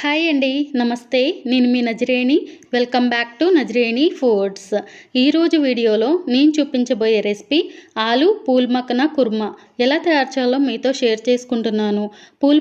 Hi అండి నమస్తే. నేను మీ Nazareni. Welcome back to Nazareni foods. ఈరోజు వీడియోలో నేను చూపించబోయే రెసిపీ ఆలు పూల్మకన కుర్మా. ఎలా తయారు చేయాలో మీతో షేర్ చేసుకుంటున్నాను. పూల్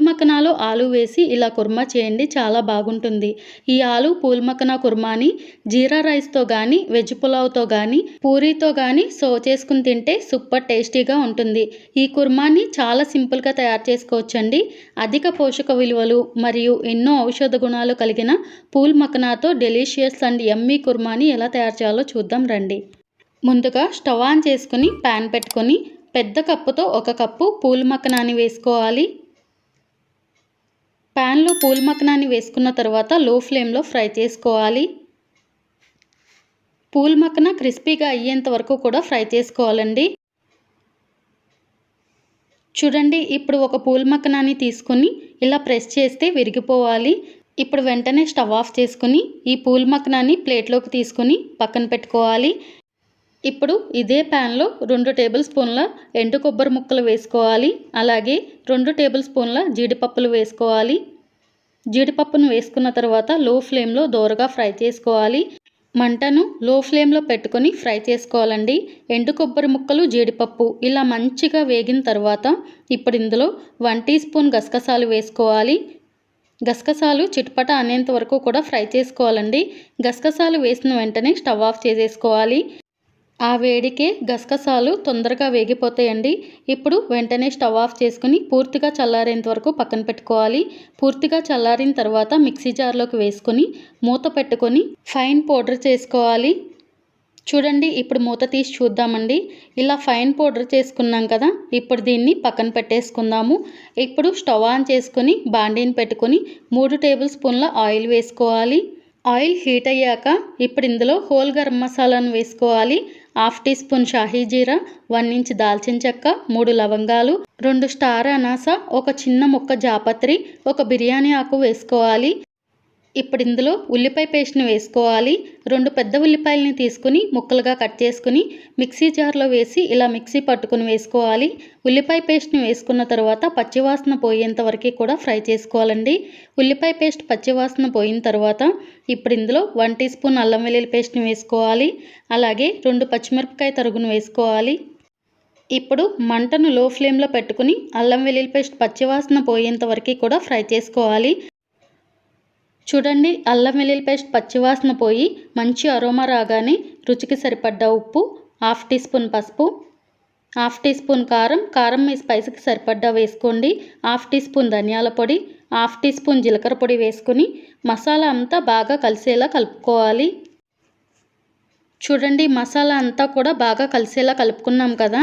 ఆలు వేసి ఇలా కుర్మా చేయండి చాలా బాగుంటుంది. ఈ ఆలు పూల్ కుర్మాని జీరా రైస్తో కానీ వెజ్ పులావ్తో కానీ పూరీతో కానీ సో చేసుకుని తింటే సూపర్ టేస్టీగా ఉంటుంది. ఈ కుర్మాని చాలా సింపుల్గా తయారు చేసుకోవచ్చండి. అధిక పోషక విలువలు మరియు ఎన్నో ఔషధ గుణాలు కలిగిన పూల్ మక్కనాతో డెలిషియస్ అండ్ ఎమ్మీ కుర్మాని ఎలా తయారు చేయాలో చూద్దాం రండి. ముందుగా స్టవ్ ఆన్ చేసుకుని ప్యాన్ పెట్టుకొని పెద్ద కప్పుతో ఒక కప్పు పూల్ మక్కనాన్ని వేసుకోవాలి. ప్యాన్లో పూల్ మక్కనాన్ని వేసుకున్న తర్వాత లో ఫ్లేమ్లో ఫ్రై చేసుకోవాలి. పూల్ మక్కన క్రిస్పీగా అయ్యేంత వరకు కూడా ఫ్రై చేసుకోవాలండి. చూడండి ఇప్పుడు ఒక పూల్ మక్కనాన్ని తీసుకొని ఇలా ప్రెస్ చేస్తే విరిగిపోవాలి. ఇప్పుడు వెంటనే స్టవ్ ఆఫ్ చేసుకుని ఈ పూల్ మక్కనాన్ని ప్లేట్లోకి తీసుకొని పక్కన పెట్టుకోవాలి. ఇప్పుడు ఇదే ప్యాన్లో రెండు టేబుల్ స్పూన్ల ఎండు కొబ్బరి ముక్కలు వేసుకోవాలి. అలాగే రెండు టేబుల్ స్పూన్ల జీడిపప్పులు వేసుకోవాలి. జీడిపప్పును వేసుకున్న తర్వాత లో ఫ్లేమ్లో దోరగా ఫ్రై చేసుకోవాలి. మంటను లో ఫ్లేమ్లో పెట్టుకొని ఫ్రై చేసుకోవాలండి. ఎండు కొబ్బరి ముక్కలు జీడిపప్పు ఇలా మంచిగా వేగిన తర్వాత ఇప్పుడు ఇందులో వన్ టీ స్పూన్ గసగసాలు వేసుకోవాలి. గసగసాలు చిట్పట అనేంత వరకు కూడా ఫ్రై చేసుకోవాలండి. గసగసాలు వేసిన వెంటనే స్టవ్ ఆఫ్ చేసేసుకోవాలి. ఆ వేడికే గసగసాలు తొందరగా వేగిపోతాయండి. ఇప్పుడు వెంటనే స్టవ్ ఆఫ్ చేసుకుని పూర్తిగా చల్లారేంత వరకు పక్కన పెట్టుకోవాలి. పూర్తిగా చల్లారిన తర్వాత మిక్సీ జార్లోకి వేసుకొని మూత పెట్టుకొని ఫైన్ పౌడర్ చేసుకోవాలి. చూడండి ఇప్పుడు మూత తీసి చూద్దామండి. ఇలా ఫైన్ పౌడర్ చేసుకున్నాం కదా ఇప్పుడు దీన్ని పక్కన పెట్టేసుకుందాము. ఇప్పుడు స్టవ్ ఆన్ చేసుకొని బాండీని పెట్టుకొని మూడు టేబుల్ స్పూన్ల ఆయిల్ వేసుకోవాలి. ఆయిల్ హీట్ అయ్యాక ఇప్పుడు ఇందులో హోల్ గరం మసాలాను వేసుకోవాలి. Half teaspoon shahi jeera one inch దాల్చిన చెక్క మూడు లవంగాలు రెండు స్టార్ అనాస ఒక చిన్న ముక్క జాపత్రి ఒక బిర్యానీ ఆకు వేసుకోవాలి. ఇప్పుడు ఇందులో ఉల్లిపాయ పేస్ట్ని వేసుకోవాలి. రెండు పెద్ద ఉల్లిపాయలని తీసుకుని ముక్కలుగా కట్ చేసుకుని మిక్సీ జార్లో వేసి ఇలా మిక్సీ పట్టుకుని వేసుకోవాలి. ఉల్లిపాయ పేస్ట్ని వేసుకున్న తర్వాత పచ్చివాసన పోయేంత వరకు కూడా ఫ్రై చేసుకోవాలండి. ఉల్లిపాయ పేస్ట్ పచ్చివాసన పోయిన తర్వాత ఇప్పుడు ఇందులో వన్ టీ స్పూన్ అల్లం వెల్లుల్లి పేస్ట్ని వేసుకోవాలి. అలాగే రెండు పచ్చిమిరపకాయ తరుగును వేసుకోవాలి. ఇప్పుడు మంటను లో ఫ్లేమ్లో పెట్టుకుని అల్లం వెల్లుల్లి పేస్ట్ పచ్చివాసన పోయేంత వరకు కూడా ఫ్రై చేసుకోవాలి. చూడండి అల్లం వెల్లుల్లి పేస్ట్ పచ్చివాసన పోయి మంచి అరోమా రాగానే రుచికి సరిపడ్డ ఉప్పు హాఫ్ టీ స్పూన్ పసుపు హాఫ్ టీ స్పూన్ కారం కారం మీ స్పైస్కి సరిపడ్డా వేసుకోండి హాఫ్ టీ స్పూన్ ధనియాల పొడి హాఫ్ టీ స్పూన్ జీలకర్ర పొడి వేసుకుని మసాలా అంతా బాగా కలిసేలా కలుపుకోవాలి. చూడండి మసాలా అంతా కూడా బాగా కలిసేలా కలుపుకున్నాం కదా.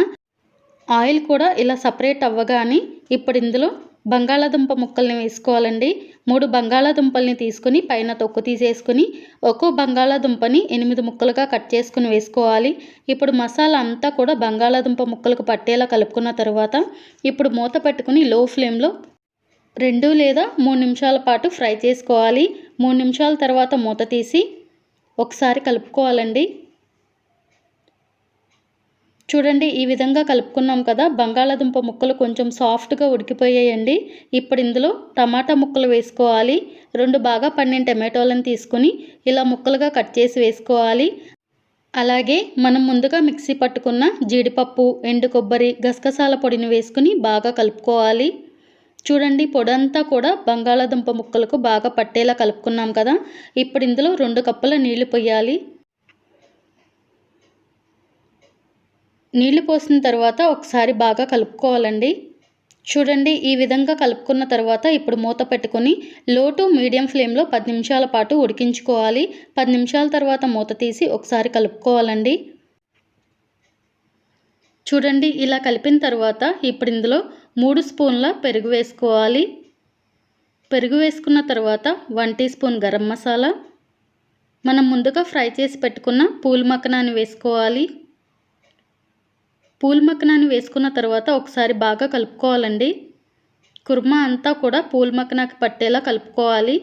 ఆయిల్ కూడా ఇలా సపరేట్ అవ్వగానే ఇప్పుడు ఇందులో బంగాళాదుంప ముక్కల్ని వేసుకోవాలండి. మూడు బంగాళాదుంపల్ని తీసుకుని పైన తొక్కు తీసేసుకుని ఒక్కో బంగాళాదుంపని ఎనిమిది ముక్కలుగా కట్ చేసుకుని వేసుకోవాలి. ఇప్పుడు మసాలా అంతా కూడా బంగాళాదుంప ముక్కలకు పట్టేలా కలుపుకున్న తర్వాత ఇప్పుడు మూత పెట్టుకుని లో ఫ్లేమ్లో రెండు లేదా మూడు నిమిషాల పాటు ఫ్రై చేసుకోవాలి. మూడు నిమిషాల తర్వాత మూత తీసి ఒకసారి కలుపుకోవాలండి. చూడండి ఈ విధంగా కలుపుకున్నాం కదా. బంగాళాదుంప ముక్కలు కొంచెం సాఫ్ట్గా ఉడికిపోయాయండి. ఇప్పుడు ఇందులో టమాటా ముక్కలు వేసుకోవాలి. రెండు బాగా పండిన టమాటోలను తీసుకుని ఇలా ముక్కలుగా కట్ చేసి వేసుకోవాలి. అలాగే మనం ముందుగా మిక్సీ పట్టుకున్న జీడిపప్పు ఎండు కొబ్బరి గసగసాల పొడిని వేసుకుని బాగా కలుపుకోవాలి. చూడండి పొడంతా కూడా బంగాళాదుంప ముక్కలకు బాగా పట్టేలా కలుపుకున్నాం కదా. ఇప్పుడు ఇందులో రెండు కప్పుల నీళ్ళు పోయాలి. నీళ్ళు పోసిన తర్వాత ఒకసారి బాగా కలుపుకోవాలండి. చూడండి ఈ విధంగా కలుపుకున్న తర్వాత ఇప్పుడు మూత పెట్టుకొని లో టు మీడియం ఫ్లేమ్లో పది నిమిషాల పాటు ఉడికించుకోవాలి. పది నిమిషాల తర్వాత మూత తీసి ఒకసారి కలుపుకోవాలండి. చూడండి ఇలా కలిపిన తర్వాత ఇప్పుడు ఇందులో మూడు స్పూన్ల పెరుగు వేసుకోవాలి. పెరుగు వేసుకున్న తర్వాత one teaspoon garam masala. మనం ముందుగా ఫ్రై చేసి పెట్టుకున్న పూల్ మక్కనాన్ని వేసుకోవాలి. పూల్ మక్కనాన్ని వేసుకున్న తర్వాత ఒకసారి బాగా కలుపుకోవాలండి. కుర్మా అంతా కూడా పూల్ మక్కనాకి పట్టేలా కలుపుకోవాలి.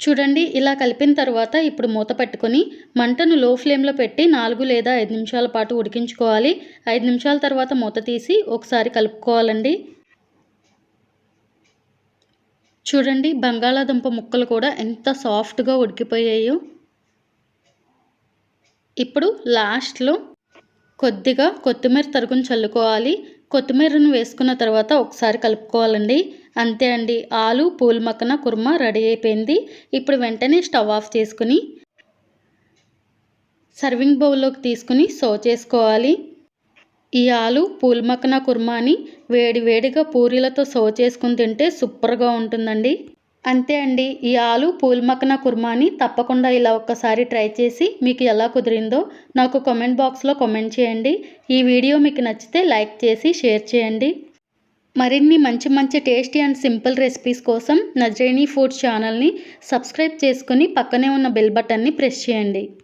చూడండి ఇలా కలిపిన తర్వాత ఇప్పుడు మూత పెట్టుకొని మంటను లో ఫ్లేమ్లో పెట్టి నాలుగు లేదా ఐదు నిమిషాల పాటు ఉడికించుకోవాలి. ఐదు నిమిషాల తర్వాత మూత తీసి ఒకసారి కలుపుకోవాలండి. చూడండి బంగాళాదుంప ముక్కలు కూడా ఎంత సాఫ్ట్గా ఉడికిపోయాయో. ఇప్పుడు లాస్ట్లో కొద్దిగా కొత్తిమీర తరుగుని చల్లుకోవాలి. కొత్తిమీరను వేసుకున్న తర్వాత ఒకసారి కలుపుకోవాలండి. అంతే అండి. ఆలు పూల్మక్కన కుర్మా రెడీ అయిపోయింది. ఇప్పుడు వెంటనే స్టవ్ ఆఫ్ చేసుకుని సర్వింగ్ బౌల్లోకి తీసుకుని సర్వ్ చేసుకోవాలి. ఈ ఆలు పూల్మక్కన కుర్మాని వేడి వేడిగా పూరీలతో సర్వ్ చేసుకుని తింటే సూపర్గా ఉంటుందండి. అంతే అండి. ఈ ఆలు పూల్ మక్కన కుర్మాని తప్పకుండా ఇలా ఒక్కసారి ట్రై చేసి మీకు ఎలా కుదిరిందో నాకు కామెంట్ బాక్స్లో కామెంట్ చేయండి. ఈ వీడియో మీకు నచ్చితే లైక్ చేసి షేర్ చేయండి. మరిన్ని మంచి మంచి టేస్టీ అండ్ సింపుల్ రెసిపీస్ కోసం నజరేణి ఫుడ్ ఛానల్ని సబ్స్క్రైబ్ చేసుకుని పక్కనే ఉన్న బెల్ బటన్ని ప్రెస్ చేయండి.